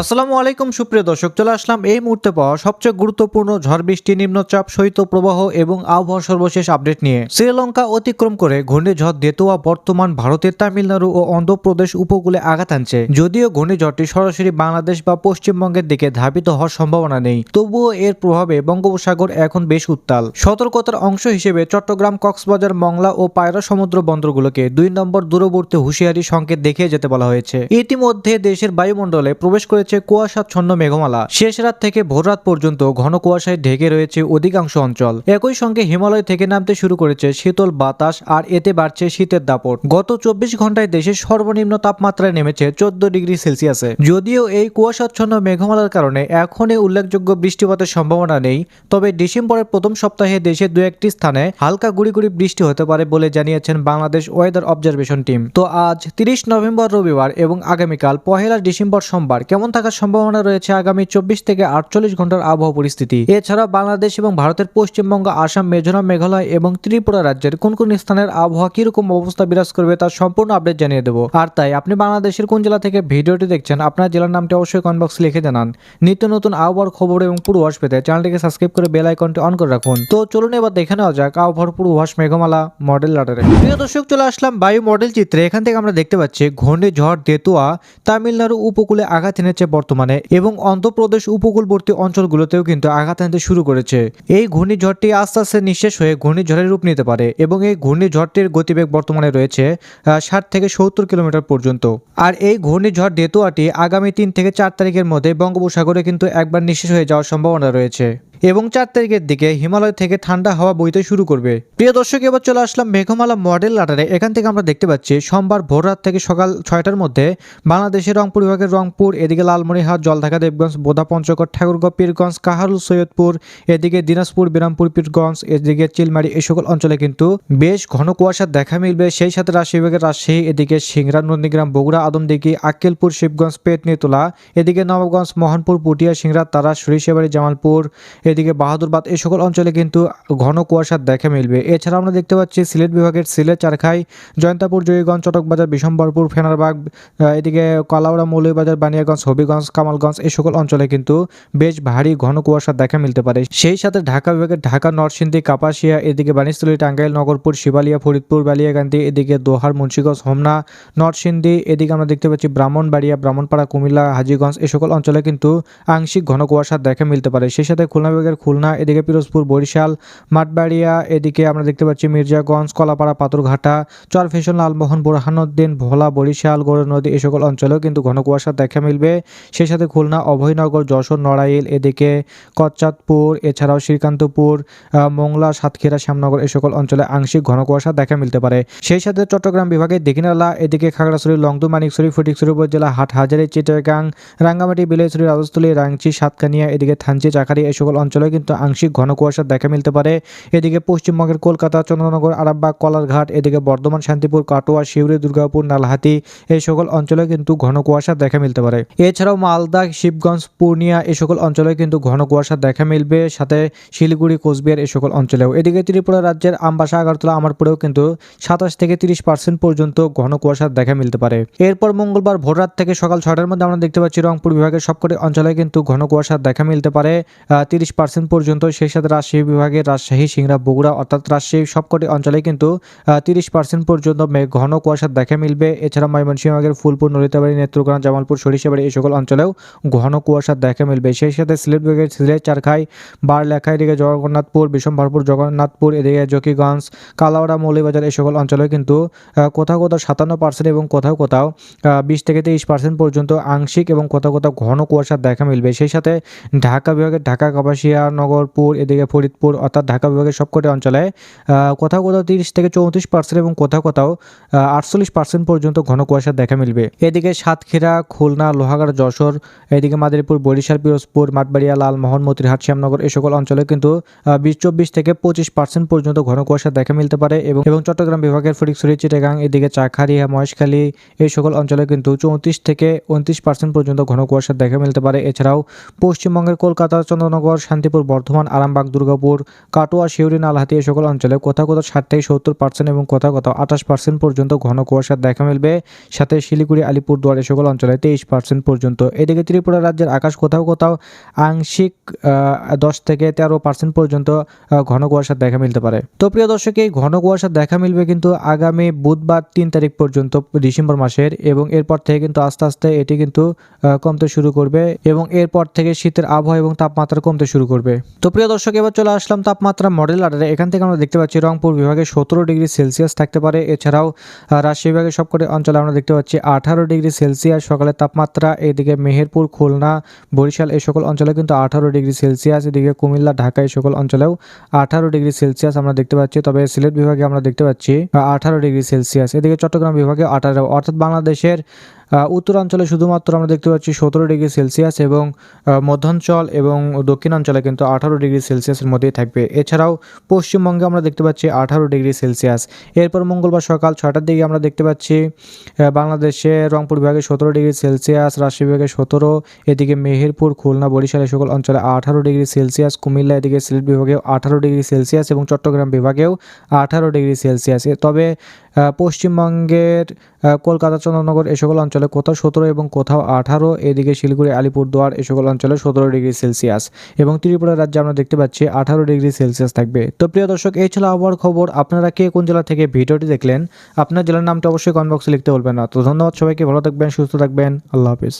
আসসালামু আলাইকুম, সুপ্রিয় দর্শক, চলে আসলাম এই মুহূর্তে পাওয়া সবচেয়ে গুরুত্বপূর্ণ ঝড় বৃষ্টি, নিম্নচাপ শৈত্য প্রবাহ এবং আবহাওয়া সর্বশেষ আপডেট নিয়ে। শ্রীলঙ্কা অতিক্রম করে ঘূর্ণিঝড় দেতুয়া বর্তমান ভারতের তামিলনাড়ু ও অন্ধ্রপ্রদেশ উপকূলে আঘাত আনছে যদিও ঘূর্ণিঝড়টি সরাসরি বাংলাদেশ বা পশ্চিমবঙ্গের দিকে ধাবিত হওয়ার সম্ভাবনা নেই, তবুও এর প্রভাবে বঙ্গোপসাগর এখন বেশ উত্তাল। সতর্কতার অংশ হিসেবে চট্টগ্রাম, কক্সবাজার, মংলা ও পায়রা সমুদ্র বন্দরগুলোকে দুই নম্বর দূরবর্তী হুঁশিয়ারি সংকেত দেখিয়ে যেতে বলা হয়েছে। ইতিমধ্যে দেশের বায়ুমণ্ডলে প্রবেশ করেছে কুয়াশাচ্ছন্ন মেঘমালা। শেষ রাত থেকে ভোর রাত পর্যন্ত ঘন কুয়াশায় ঢেকে রয়েছে অধিকাংশ অঞ্চল। একই সঙ্গে হিমালয় থেকে নামতে শুরু করেছে শীতল বাতাস আর এতে বাড়ছে শীতের দাপট। গত চব্বিশ ঘন্টায় দেশের সর্বনিম্ন তাপমাত্রায় নেমেছে চোদ্দ ডিগ্রি সেলসিয়াসে। যদিও এই কুয়াশাচ্ছন্ন মেঘমালার কারণে এখনই উল্লেখযোগ্য বৃষ্টিপাতের সম্ভাবনা নেই, তবে ডিসেম্বরের প্রথম সপ্তাহে দেশের দু একটি স্থানে হালকা গুড়ি গুড়ি বৃষ্টি হতে পারে বলে জানিয়েছেন বাংলাদেশ ওয়েদার অবজারভেশন টিম তো আজ তিরিশ নভেম্বর রবিবার এবং আগামীকাল পহেলা ডিসেম্বর সোমবার কেমন থাকার সম্ভাবনা রয়েছে আগামী চব্বিশ থেকে আটচল্লিশ ঘণ্টার আবহাওয়া পরিস্থিতি। এছাড়া বাংলাদেশ এবং ভারতের পশ্চিমবঙ্গ, আসাম, মিজোরাম, মেঘালয় এবং ত্রিপুরা রাজ্যের কোন কোন স্থানের আবহাওয়া কীরকম অবস্থা বিরাজ করবে তার সম্পূর্ণ আপডেট জানিয়ে দেবো। আর তাই আপনি বাংলাদেশের কোন জেলা থেকে ভিডিওটি দেখছেন, আপনার জেলার নামটি অবশ্যই কমেন্ট বক্সে লিখে জানান। নিত্য নতুন আবহাওয়ার খবর এবং পূর্বাভাস পেতে চ্যানেলটিকে সাবস্ক্রাইব করে বেল আইকনটি অন করে রাখুন। তো চলুন এবার দেখে নেওয়া যাক আবহাওয়ার পূর্বাভাস, মেঘমালা, মডেল লাটারে প্রিয় দর্শক, চলে আসলাম বায়ু মডেল চিত্রে। এখান থেকে আমরা দেখতে পাচ্ছি ঘূর্ণিঝড় দেতুয়া তামিলনাড়ু উপকূলে আঘাত এনেছে বর্তমানে এবং অন্ধ্রপ্রদেশ উপকূলবর্তী অঞ্চলগুলোতেও কিন্তু আঘাত আনতে শুরু করেছে। এই ঘূর্ণিঝড়টি আস্তে আস্তে নিঃশেষ হয়ে ঘূর্ণিঝড়ের রূপ নিতে পারে এবং এই ঘূর্ণিঝড়টির গতিবেগ বর্তমানে রয়েছে ষাট থেকে সত্তর কিলোমিটার পর্যন্ত। আর এই ঘূর্ণিঝড় ডেতুয়াটি আগামী তিন থেকে চার তারিখের মধ্যে বঙ্গোপসাগরে কিন্তু একবার নিঃশেষ হয়ে যাওয়ার সম্ভাবনা রয়েছে। এবং চার তারিখের দিকে হিমালয় থেকে ঠান্ডা হাওয়া বইতে শুরু করবে। প্রিয় দর্শক, এবার চলে আসলাম মেঘমালা মডেল লাটারে এখান থেকে আমরা দেখতে পাচ্ছি, সোমবার ভোর রাত থেকে সকাল ছয়টার মধ্যে বাংলাদেশের রংপুর বিভাগের রংপুর, এদিকে লালমনিরহাট, জলঢাকা, দেবগঞ্জ, বোদা, পঞ্চগড়, ঠাকুরগাঁও, পীরগঞ্জ, কাহারুল, সৈয়দপুর, এদিকে দিনাজপুর, বিরামপুর, পীরগঞ্জ, এদিকে চিলমারি, এই সকল অঞ্চলে কিন্তু বেশ ঘন কুয়াশার দেখা মিলবে। সেই সাথে রাজশাহী বিভাগের রাজশাহী, এদিকে সিংরা নন্দীগ্রাম, বগুড়া, আদমদিঘি, আক্কেলপুর, শিবগঞ্জ পেটনিতলা এদিকে নবাবগঞ্জ, মোহনপুর, পুটিয়া সিংরা তারা, সরিষাবাড়ি, জামালপুর এদিকে বাহাদুরবাদ এই সকল অঞ্চলে কিন্তু ঘন কুয়াশার দেখা মিলবে। এছাড়া আমরা দেখতে পাচ্ছি সিলেট বিভাগের সিলেট, চারখাই, জয়ন্তাপুর, জয়ীগঞ্জ, চটকবাজার, বিশম্বরপুর, ফেনারবাগ এদিকে কলাউড়া, মৌলভীবাজার, বানিয়াগঞ্জ, হবিগঞ্জ, কামালগঞ্জ এই সকল অঞ্চলে কিন্তু বেশ ভারী ঘন কুয়াশার দেখা মিলতে পারে। সেই সাথে ঢাকা বিভাগের ঢাকা, নরসিংদী, কাপাসিয়া, এদিকে বানিস্তলী টাঙ্গাইল, নগরপুর, শিবালিয়া, ফরিদপুর বালিয়াকান্দি এদিকে দোহার, মুন্সিগঞ্জ, হোমনা, নরসিংদী, এদিকে আমরা দেখতে পাচ্ছি ব্রাহ্মণবাড়িয়া, ব্রাহ্মণপাড়া, কুমিল্লা, হাজিগঞ্জ এই সকল অঞ্চলে কিন্তু আংশিক ঘন কুয়াশার দেখা মিলতে পারে। সেই সাথে খুলনা বিভাগের খুলনা, এদিকে পিরোজপুর, বরিশাল, মাঠবাড়িয়া, এদিকে আমরা দেখতে পাচ্ছি মির্জাগঞ্জ, কলাপাড়া, পাথরঘাটা, চরফেশন, লালমোহন, বোরহানুদ্দিন, ভোলা, বরিশাল নদী এই সকল অঞ্চলেও কিন্তু ঘন কুয়াশার দেখা মিলবে। সেই সাথে খুলনা, অভয়নগর, যশোর, নড়াইল, এদিকে কচ্চাদপুর এছাড়াও শ্রীকান্তপুর মোংলা, সাতক্ষীরা, শ্যামনগর এই সকল অঞ্চলে আংশিক ঘন কুয়াশা দেখা মিলতে পারে। সেই সাথে চট্টগ্রাম বিভাগের দিঘিনালা, এদিকে খাগড়াছড়ি, লংদু, মানিকছড়ি, ফটিকছড়ি উপজেলা, হাটহাজারি, চিটাগাং, রাঙ্গামাটি বিলাইছড়ি রাজস্থলী রাংচি সাতকানিয়া, এদিকে থানচি, চাকারি এই সকল অঞ্চলে কিন্তু আংশিক ঘন কুয়াশার দেখা মিলতে পারে। এদিকে পশ্চিমবঙ্গের কলকাতা, চন্দ্রনগর, আরামবাগ, কলারঘাট, এদিকে বর্ধমান, শান্তিপুর, কাটোয়া, শিউরি, দুর্গাপুর নালহাতি এই সকল অঞ্চলে কিন্তু ঘন কুয়াশার দেখা মিলতে পারে। এছাড়াও মালদা, শিবগঞ্জ, পূর্ণিয়া এই সকল অঞ্চলে কিন্তু ঘন কুয়াশার দেখা মিলবে। সাথে শিলিগুড়ি, কোচবিহার এই সকল অঞ্চলেও। এদিকে ত্রিপুরা রাজ্যের আমবাসা, আগরতলা আমারপুরেও কিন্তু সাতাশ থেকে তিরিশ পার্সেন্ট পর্যন্ত ঘন কুয়াশার দেখা মিলতে পারে। এরপর মঙ্গলবার ভোররাত থেকে সকাল ছটার মধ্যে আমরা দেখতে পাচ্ছি রংপুর বিভাগের সবকটি অঞ্চলে কিন্তু ঘন কুয়াশার দেখা মিলতে পারে। তিরিশ পার্সেন্ট পর্যন্ত। সেই সাথে রাজশাহী বিভাগের রাজশাহী, সিংড়া, বগুড়া অর্থাৎ রাজশাহী সবকটি অঞ্চলে কিন্তু তিরিশ পার্সেন্ট পর্যন্ত মে- ঘন কুয়াশার দেখা মিলবে। এছাড়া ময়মনসিংহ বিভাগের ফুলপুর, নলিতাবাড়ি, নেত্রকোনা, জামালপুর, সরিষাবাড়ি এই সকল অঞ্চলেও ঘন কুয়াশার দেখা মিলবে। সেই সাথে সিলেট বিভাগের সিলেট, চারখাই, বারলেখা, এদিকে জগন্নাথপুর বিশম্বরপুর জগন্নাথপুর, এদিকে জকিগঞ্জ, কালাওড়া, মৌলিবাজার এই সকল অঞ্চলেও কিন্তু কোথাও কোথাও সাতান্ন পার্সেন্ট এবং কোথাও কোথাও বিশ থেকে তেইশ পার্সেন্ট পর্যন্ত আংশিক এবং কোথাও কোথাও ঘন কুয়াশার দেখা মিলবে। সেই সাথে ঢাকা বিভাগের ঢাকা কাপাসিয়া নগরপুর এদিকে ফরিদপুর, অর্থাৎ ঢাকা বিভাগের সবকটি অঞ্চলে কোথাও কোথাও তিরিশ থেকে চৌত্রিশ পার্সেন্ট এবং কোথাও কোথাও আটচল্লিশ পার্সেন্ট পর্যন্ত ঘন কুয়াশা দেখা মিলবে। এদিকে সাতক্ষীরা, খুলনা, লোহাগাড়, যশোর, এদিকে মাদারীপুর, বরিশাল, পিরোজপুর, মাঠবাড়িয়া, লালমোহন, মতিরহাট, শ্যামনগর এই সকল অঞ্চলে কিন্তু বিশ চব্বিশ থেকে পঁচিশ পার্সেন্ট পর্যন্ত ঘন কুয়াশা দেখা মিলতে পারে এবং চট্টগ্রাম বিভাগের ফটিকছড়ি চিটাগাং, এদিকে চাখারিয়া মহেশখালী এই সকল অঞ্চলে কিন্তু চৌত্রিশ থেকে উনত্রিশ পার্সেন্ট পর্যন্ত ঘন কুয়াশা দেখা মিলতে পারে। এছাড়াও পশ্চিমবঙ্গের কলকাতা, চন্দ্রনগর শান্তিপুর, বর্ধমান, আরামবাগ, দুর্গাপুর, কাটোয়া শিউরি নালহাতি সকল অঞ্চলে কোথাও কোথাও ষাট থেকে সত্তর পার্সেন্ট এবং কোথাও কোথাও আঠাশ পার্সেন্ট পর্যন্ত ঘন কুয়াশার দেখা মিলবে। সাথে শিলিগুড়ি, আলিপুরদুয়ার এই সকল অঞ্চলে তেইশ পার্সেন্ট পর্যন্ত। এদিকে ত্রিপুরা রাজ্যের আকাশ কোথাও কোথাও আংশিক দশ থেকে তেরো পার্সেন্ট পর্যন্ত ঘন কুয়াশার দেখা মিলতে পারে। তো প্রিয় দর্শক, এই ঘন কুয়াশার দেখা মিলবে কিন্তু আগামী বুধবার তিন তারিখ পর্যন্ত, ডিসেম্বর মাসের এবং এরপর থেকে কিন্তু আস্তে আস্তে এটি কিন্তু কমতে শুরু করবে এবং এরপর থেকে শীতের আবহাওয়া এবং তাপমাত্রা কমতে শুরু করবে। তো প্রিয় দর্শক, এবার চলে আসলাম তাপমাত্রা মডেল। আর্ডারে এখান থেকে আমরা দেখতে পাচ্ছি রংপুর বিভাগে সতেরো ডিগ্রি সেলসিয়াস থাকতে পারে। এছাড়াও রাজশাহী বিভাগের সবকটি অঞ্চলে আমরা দেখতে পাচ্ছি আঠারো ডিগ্রি সেলসিয়াস। সকালের তাপমাত্রা এদিকে মেহেরপুর, খুলনা, বরিশাল এই সকল অঞ্চলে কিন্তু আঠারো ডিগ্রি সেলসিয়াস। এদিকে কুমিল্লা, ঢাকা এই সকল অঞ্চলেও আঠারো ডিগ্রি সেলসিয়াস আমরা দেখতে পাচ্ছি। তবে সিলেট বিভাগে আমরা দেখতে পাচ্ছি আঠারো ডিগ্রি সেলসিয়াস। এদিকে চট্টগ্রাম বিভাগে আঠারো। অর্থাৎ বাংলাদেশের উত্তরাঞ্চলে শুধুমাত্র আমরা দেখতে পাচ্ছি সতেরো ডিগ্রি সেলসিয়াস এবং মধ্যাঞ্চল এবং দক্ষিণাঞ্চলে কিন্তু আঠারো ডিগ্রি সেলসিয়াসের মধ্যেই থাকবে। এছাড়াও পশ্চিমবঙ্গে আমরা দেখতে পাচ্ছি আঠারো ডিগ্রি সেলসিয়াস। এরপর মঙ্গলবার সকাল ছয়টার দিকে আমরা দেখতে পাচ্ছি বাংলাদেশে রংপুর বিভাগে সতেরো ডিগ্রি সেলসিয়াস, রাজশাহী বিভাগে সতেরো, এদিকে মেহেরপুর, খুলনা, বরিশাল সকল অঞ্চলে আঠারো ডিগ্রি সেলসিয়াস, কুমিল্লা, এদিকে সিলেট বিভাগেও আঠারো ডিগ্রি সেলসিয়াস এবং চট্টগ্রাম বিভাগেও আঠারো ডিগ্রি সেলসিয়াস। তবে পশ্চিমবঙ্গের কলকাতা, চন্দ্রনগর, এই সকল অঞ্চলে কোথাও সতেরো এবং কোথাও আঠারো, এদিকে শিলিগুড়ি, আলিপুরদুয়ার এ সকল অঞ্চলে সতেরো ডিগ্রি সেলসিয়াস এবং ত্রিপুরা রাজ্যে আমরা দেখতে পাচ্ছি আঠারো ডিগ্রি সেলসিয়াস থাকবে। তো প্রিয় দর্শক, এই ছিল আবহাওয়ার খবর। আপনারা কে কোন জেলা থেকে ভিডিওটি দেখলেন, আপনার জেলার নামটা অবশ্যই কমেন্ট বক্সে লিখতে বলবেন না। তো ধন্যবাদ সবাইকে, ভালো থাকবেন, সুস্থ থাকবেন। আল্লাহ হাফিজ।